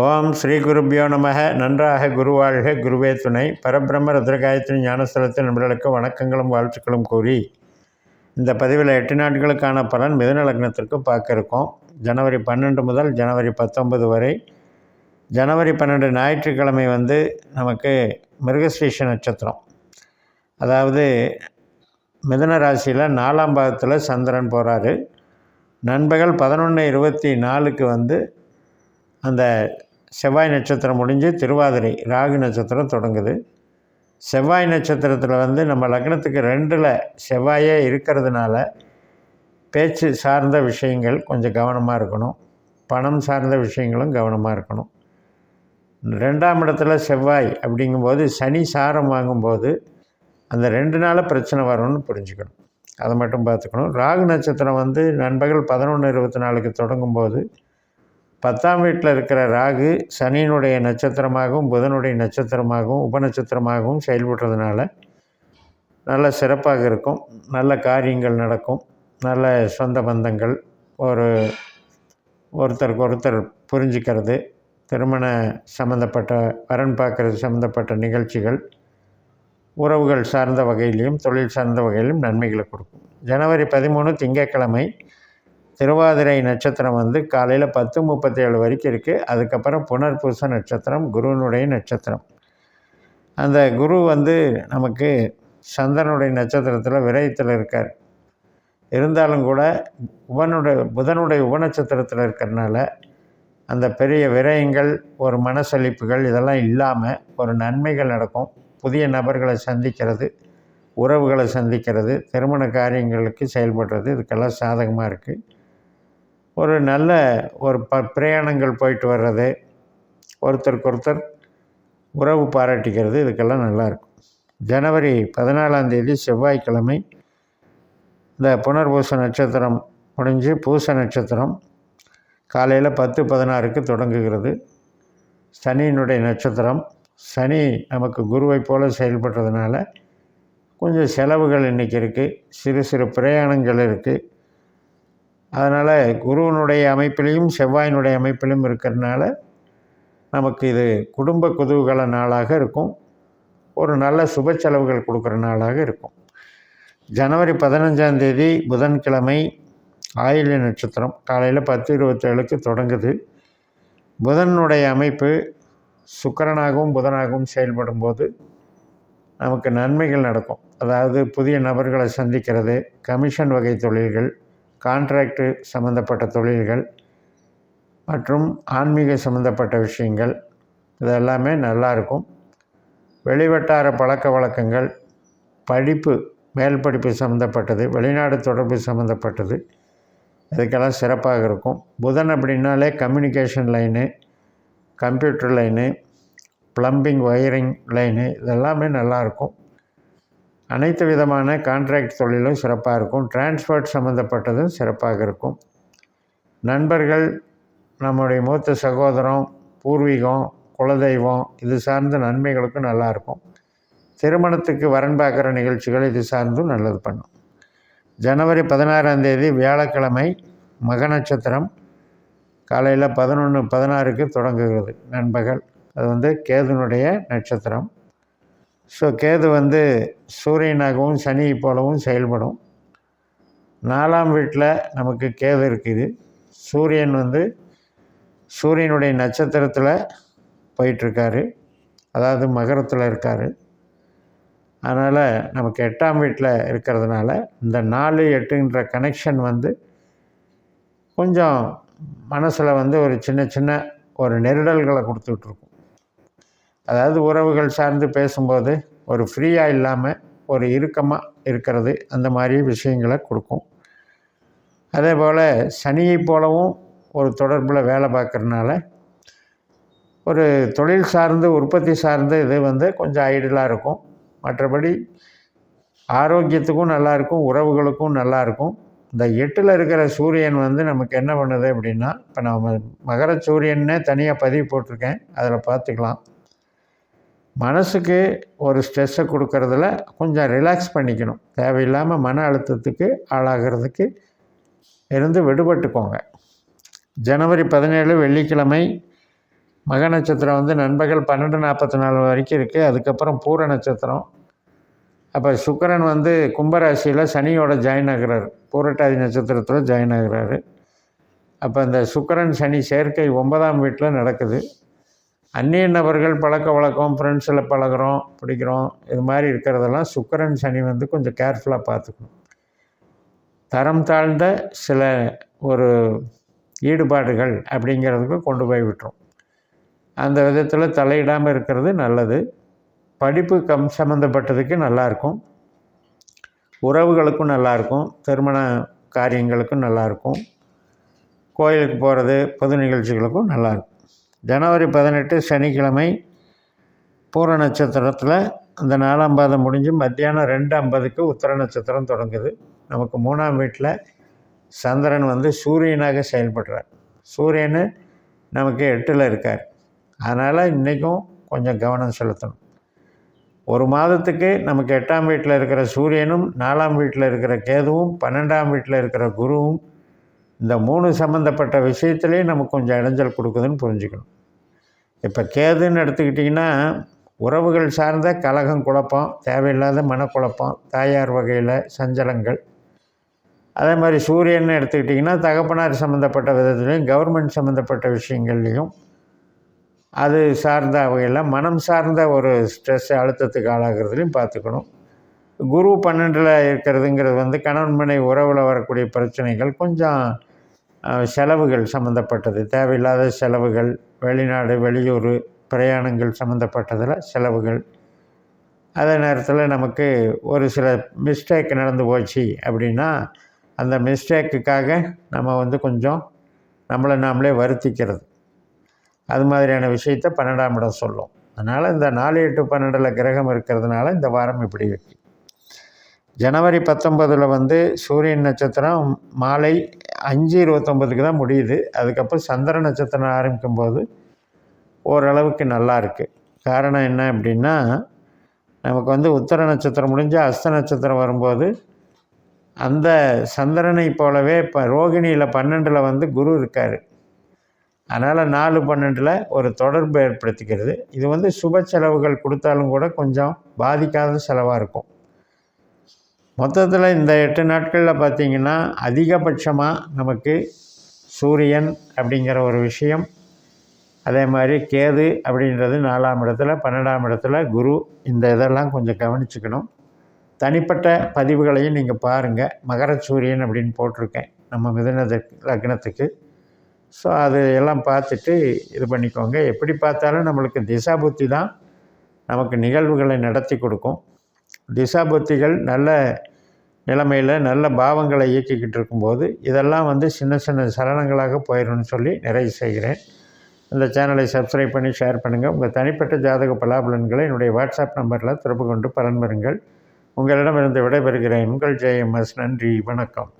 ஓம் ஸ்ரீ குருபியோ நமக. நன்றாக குருவாழ்க. குருவே துணை. பரபிரம்ம ருத்ரகாயத்ரி ஞானஸ்தலத்தின் நண்பர்களுக்கு வணக்கங்களும் வாழ்த்துக்களும் கூறி இந்த பதிவில் எட்டு நாட்களுக்கான பலன் மிதுன லக்னத்திற்கு பார்க்க இருக்கோம் ஜனவரி பன்னெண்டு முதல் ஜனவரி பத்தொன்பது வரை. ஜனவரி பன்னெண்டு ஞாயிற்றுக்கிழமை வந்து நமக்கு மிருகஸ்ரீஷ நட்சத்திரம். அதாவது மிதுன ராசியில் நாலாம் பாகத்தில் சந்திரன் போகிறாரு நண்பகல் பதினொன்று இருபத்தி நாலுக்கு வந்து அந்த செவ்வாய் நட்சத்திரம் முடிஞ்சு திருவாதிரை ராகு நட்சத்திரம் தொடங்குது. செவ்வாய் நட்சத்திரத்தில் வந்து நம்ம லக்னத்துக்கு ரெண்டில் செவ்வாயே இருக்கிறதுனால பேச்சு சார்ந்த விஷயங்கள் கொஞ்சம் கவனமாக இருக்கணும். பணம் சார்ந்த விஷயங்களும் கவனமாக இருக்கணும். ரெண்டாம் இடத்துல செவ்வாய் அப்படிங்கும்போது சனி சாரம் வாங்கும்போது அந்த ரெண்டு நாளில் பிரச்சனை வரும்னு புரிஞ்சுக்கணும். அதை மட்டும் பார்த்துக்கணும். ராகு நட்சத்திரம் வந்து நண்பகல் பதினொன்று இருபத்தி நாலுக்கு தொடங்கும்போது பத்தாம் வீட்டில் இருக்கிற ராகு சனியினுடைய நட்சத்திரமாகவும் புதனுடைய நட்சத்திரமாகவும் உபநட்சத்திரமாகவும் செயல்படுறதுனால நல்ல சிறப்பாக இருக்கும். நல்ல காரியங்கள் நடக்கும். நல்ல சொந்த பந்தங்கள் ஒரு ஒருத்தருக்கு ஒருத்தர் புரிஞ்சுக்கிறது. திருமண சம்மந்தப்பட்ட வரன் பார்க்கறது சம்மந்தப்பட்ட நிகழ்ச்சிகள் உறவுகள் சார்ந்த வகையிலையும் தொழில் சார்ந்த வகையிலும் நன்மைகளை கொடுக்கும். ஜனவரி பதிமூணு திங்கட்கிழமை திருவாதிரை நட்சத்திரம் வந்து காலையில் பத்து முப்பத்தேழு வரைக்கும் இருக்குது அதுக்கப்புறம் புனர்பூச நட்சத்திரம் குருவினுடைய நட்சத்திரம். அந்த குரு வந்து நமக்கு சந்திரனுடைய நட்சத்திரத்தில் விரயத்தில் இருக்கார். இருந்தாலும் கூட உபனுடைய புதனுடைய உபநட்சத்திரத்தில் இருக்கிறனால அந்த பெரிய விரயங்கள் ஒரு மனசளிப்புகள் இதெல்லாம் இல்லாமல் ஒரு நன்மைகள் நடக்கும். புதிய நபர்களை சந்திக்கிறது உறவுகளை சந்திக்கிறது திருமண காரியங்களுக்கு செயல்படுறது இதுக்கெல்லாம் சாதகமாக இருக்குது ஒரு நல்ல ஒரு ப பிரயாணங்கள் போயிட்டு வர்றது. ஒருத்தருக்கு ஒருத்தர் உறவு பாராட்டிக்கிறது இதுக்கெல்லாம் நல்லாயிருக்கும் ஜனவரி பதினாலாந்தேதி செவ்வாய்க்கிழமை இந்த புனர்பூச நட்சத்திரம் முடிஞ்சு பூச நட்சத்திரம் காலையில் பத்து பதினாறுக்கு தொடங்குகிறது. சனியினுடைய நட்சத்திரம் சனி நமக்கு குருவை போல் செயல்படுறதுனால கொஞ்சம் செலவுகள் இன்றைக்கி இருக்குது சிறு சிறு பிரயாணங்கள் இருக்குது அதனால் குருவனுடைய அமைப்பிலையும் செவ்வாயினுடைய அமைப்பிலும் இருக்கிறதுனால நமக்கு இது குடும்ப குதூகல நாளாக இருக்கும். ஒரு நல்ல சுப செலவுகள் கொடுக்குற நாளாக இருக்கும். ஜனவரி பதினஞ்சாம் தேதி புதன்கிழமை ஆயில்ய நட்சத்திரம். காலையில் பத்து இருபத்தேழுக்கு தொடங்குது. புதனுடைய அமைப்பு சுக்கரனாகவும் புதனாகவும் செயல்படும் போது நமக்கு நன்மைகள் நடக்கும். அதாவது புதிய நபர்களை சந்திக்கிறது கமிஷன் வகை தொழில்கள் கான்ட்ராக்டு சம்மந்தப்பட்ட தொழில்கள் மற்றும் ஆன்மீக சம்மந்தப்பட்ட விஷயங்கள் இதெல்லாமே நல்லாயிருக்கும் வெளிவட்டார பழக்க வழக்கங்கள் படிப்பு மேல் படிப்பு சம்மந்தப்பட்டது வெளிநாடு தொடர்பு சம்மந்தப்பட்டது இதுக்கெல்லாம் சிறப்பாக இருக்கும். புதன் அப்படின்னாலே communication line computer line plumbing wiring line இதெல்லாமே நல்லாயிருக்கும் அனைத்து விதமான கான்ட்ராக்ட் தொழிலும் சிறப்பாக இருக்கும். டிரான்ஸ்போர்ட் சம்மந்தப்பட்டதும் சிறப்பாக இருக்கும். நண்பர்கள் நம்முடைய மூத்த சகோதரம் பூர்வீகம் குலதெய்வம் இது சார்ந்த நன்மைகளுக்கும் நல்லாயிருக்கும் திருமணத்துக்கு வரன் பார்க்குற நிகழ்ச்சிகள் இது சார்ந்தும் நல்லது பண்ணும். ஜனவரி பதினாறாம் தேதி வியாழக்கிழமை மக நட்சத்திரம். காலையில் பதினொன்று பதினாறுக்கு தொடங்குகிறது நண்பகல். அது வந்து கேதுனுடைய நட்சத்திரம். ஸோ கேது வந்து சூரியனாகவும் சனி போலவும் செயல்படும். நாலாம் வீட்டில் நமக்கு கேது இருக்குது. சூரியன் வந்து சூரியனுடைய நட்சத்திரத்தில் போயிட்டுருக்காரு. அதாவது மகரத்தில் இருக்கார். அதனால் நமக்கு எட்டாம் வீட்டில் இருக்கிறதுனால இந்த நாலு எட்டுன்ற கனெக்ஷன் வந்து கொஞ்சம் மனசில் வந்து ஒரு சின்ன சின்ன ஒரு நெருடல்களை கொடுத்துட்ருக்கும். அதாவது உறவுகள் சார்ந்து பேசும்போது ஒரு ஃப்ரீயாக இல்லாமல் ஒரு இறுக்கமாக இருக்கிறது அந்த மாதிரி விஷயங்களை கொடுக்கும். அதே போல் சனியை போலவும் ஒரு தொடர்பில் வேலை பார்க்குறதுனால ஒரு தொழில் சார்ந்து உற்பத்தி சார்ந்து இது வந்து கொஞ்சம் ஐடலாக இருக்கும். மற்றபடி ஆரோக்கியத்துக்கும் நல்லாயிருக்கும் உறவுகளுக்கும் நல்லாயிருக்கும் இந்த எட்டில் இருக்கிற சூரியன் வந்து நமக்கு என்ன பண்ணுது அப்படின்னா இப்போ நம்ம மகர சூரியன்னே தனியாக பதிவு போட்டிருக்கேன். அதில் பார்த்துக்கலாம். மனசுக்கு ஒரு ஸ்ட்ரெஸ்ஸை கொடுக்கறதுல கொஞ்சம் ரிலாக்ஸ் பண்ணிக்கணும். தேவையில்லாமல் மன அழுத்தத்துக்கு ஆளாகிறதுக்கு இருந்து விடுபட்டுக்கோங்க. ஜனவரி பதினேழு வெள்ளிக்கிழமை மக நட்சத்திரம் வந்து நண்பகல் பன்னெண்டு நாற்பத்தி நாலு வரைக்கும் இருக்குது அதுக்கப்புறம் பூர நட்சத்திரம். அப்போ சுக்கரன் வந்து கும்பராசியில் சனியோட ஜாயின் ஆகிறார். பூரட்டாதி நட்சத்திரத்தில் ஜாயின் ஆகிறாரு. அப்போ இந்த சுக்கரன் சனி சேர்க்கை ஒன்பதாம் வீட்டில் நடக்குது. அந்நிய நபர்கள் பழக்க வழக்கம் ஃப்ரெண்ட்ஸில் பழகுறோம் பிடிக்கிறோம் இது மாதிரி இருக்கிறதெல்லாம் சுக்கரன் சனி வந்து கொஞ்சம் கேர்ஃபுல்லாக பார்த்துக்கணும். தரம் தாழ்ந்த சில ஒரு ஈடுபாடுகள் அப்படிங்கிறதுக்கு கொண்டு போய் விட்டுரும். அந்த விதத்தில் தலையிடாமல் இருக்கிறது நல்லது. படிப்பு கம் சம்மந்தப்பட்டதுக்கு நல்லாயிருக்கும் உறவுகளுக்கும் நல்லாயிருக்கும் திருமண காரியங்களுக்கும் நல்லாயிருக்கும் கோயிலுக்கு போகிறது பொது நிகழ்ச்சிகளுக்கும் நல்லாயிருக்கும் ஜனவரி பதினெட்டு சனிக்கிழமை பூர நட்சத்திரத்தில் அந்த நாலாம் பாதம் முடிஞ்சு மத்தியானம் ரெண்டு ஐம்பதுக்கு உத்தர நட்சத்திரம் தொடங்குது. நமக்கு மூணாம் வீட்டில் சந்திரன் வந்து சூரியனாக செயல்படுறார். சூரியன் நமக்கு எட்டில் இருக்கார். அதனால் இன்றைக்கும் கொஞ்சம் கவனம் செலுத்தணும். ஒரு மாதத்துக்கு நமக்கு எட்டாம் வீட்டில் இருக்கிற சூரியனும் நாலாம் வீட்டில் இருக்கிற கேதுவும் பன்னெண்டாம் வீட்டில் இருக்கிற குருவும் இந்த மூணு சம்மந்தப்பட்ட விஷயத்துலேயும் நமக்கு கொஞ்சம் இடைஞ்சல் கொடுக்குதுன்னு புரிஞ்சுக்கணும். இப்போ கேதுன்னு எடுத்துக்கிட்டிங்கன்னா உறவுகள் சார்ந்த கலகம் குழப்பம் தேவையில்லாத மனக்குழப்பம் தாயார் வகையில் சஞ்சலங்கள். அதே மாதிரி சூரியன் எடுத்துக்கிட்டிங்கன்னா தகப்பனார் சம்மந்தப்பட்ட விதத்துலேயும் கவர்மெண்ட் சம்மந்தப்பட்ட விஷயங்கள்லேயும் அது சார்ந்த வகையில் மனம் சார்ந்த ஒரு ஸ்ட்ரெஸ் அழுத்தத்துக்கு ஆளாகிறதுலையும் பார்த்துக்கணும். குரு பன்னெண்டில் இருக்கிறதுங்கிறது வந்து கணவன் மனை உறவில் வரக்கூடிய பிரச்சனைகள் கொஞ்சம் செலவுகள் சம்மந்தப்பட்டது தேவையில்லாத செலவுகள் வெளிநாடு வெளியூர் பிரயாணங்கள் சம்மந்தப்பட்டதில் செலவுகள். அதே நேரத்தில் நமக்கு ஒரு சில மிஸ்டேக் நடந்து போச்சு அப்படின்னா அந்த மிஸ்டேக்குக்காக நம்ம வந்து கொஞ்சம் நம்மளை நாமளே வருத்திக்கிறது. அது மாதிரியான விஷயத்த பன்னெண்டாம் இடம் சொல்லும். அதனால் இந்த நாலு எட்டு பன்னெண்டில் கிரகம் இருக்கிறதுனால இந்த வாரம் இப்படி இருக்கு. ஜனவரி பத்தொம்பதில் வந்து சூரியன் நட்சத்திரம் மாலை அஞ்சு இருபத்தொம்பதுக்கு தான் முடியுது. அதுக்கப்புறம் சந்திர நட்சத்திரம் ஆரம்பிக்கும் போது ஓரளவுக்கு நல்லா இருக்குது காரணம் என்ன அப்படின்னா நமக்கு வந்து உத்தர நட்சத்திரம் முடிஞ்சு அஸ்த நட்சத்திரம் வரும்போது அந்த சந்திரனை போலவே இப்போ ரோகிணியில் பன்னெண்டில் வந்து குரு இருக்கார். அதனால் நாலு பன்னெண்டில் ஒரு தொடர்பு ஏற்படுத்திக்கிறது. இது வந்து சுப செலவுகள் கொடுத்தாலும் கூட கொஞ்சம் பாதிக்காத செலவாக இருக்கும். மொத்தத்தில் இந்த எட்டு நாட்களில் பார்த்திங்கன்னா அதிகபட்சமாக நமக்கு சூரியன் அப்படிங்கிற ஒரு விஷயம் அதே மாதிரி கேது அப்படின்றது நாலாம் இடத்துல பன்னெண்டாம் இடத்துல குரு இந்த இதெல்லாம் கொஞ்சம் கவனிச்சுக்கணும். தனிப்பட்ட பதிவுகளையும் நீங்கள் பாருங்கள் மகர சூரியன் அப்படின்னு போட்டிருக்கேன் நம்ம மிதனத்துக்கு லக்னத்துக்கு. ஸோ அது எல்லாம் பார்த்துட்டு இது பண்ணிக்கோங்க. எப்படி பார்த்தாலும் நம்மளுக்கு திசா புத்தி தான் நமக்கு நிகழ்வுகளை நடத்தி கொடுக்கும். திசா புத்திகள் நல்ல நிலைமையில் நல்ல பாவங்களை இயக்கிக்கிட்டு இருக்கும்போது இதெல்லாம் வந்து சின்ன சின்ன சலனங்களாக போயிடும்னு சொல்லி நிறைவு செய்கிறேன். இந்த சேனலை சப்ஸ்கிரைப் பண்ணி ஷேர் பண்ணுங்கள் உங்கள் தனிப்பட்ட ஜாதக பலாபலன்களை என்னுடைய வாட்ஸ்அப் நம்பரில் தொடர்பு கொண்டு பலன் பெறுங்கள். உங்களிடமிருந்து விடைபெறுகிறேன். உங்கள் ஜெயம்எஸ். நன்றி. வணக்கம்.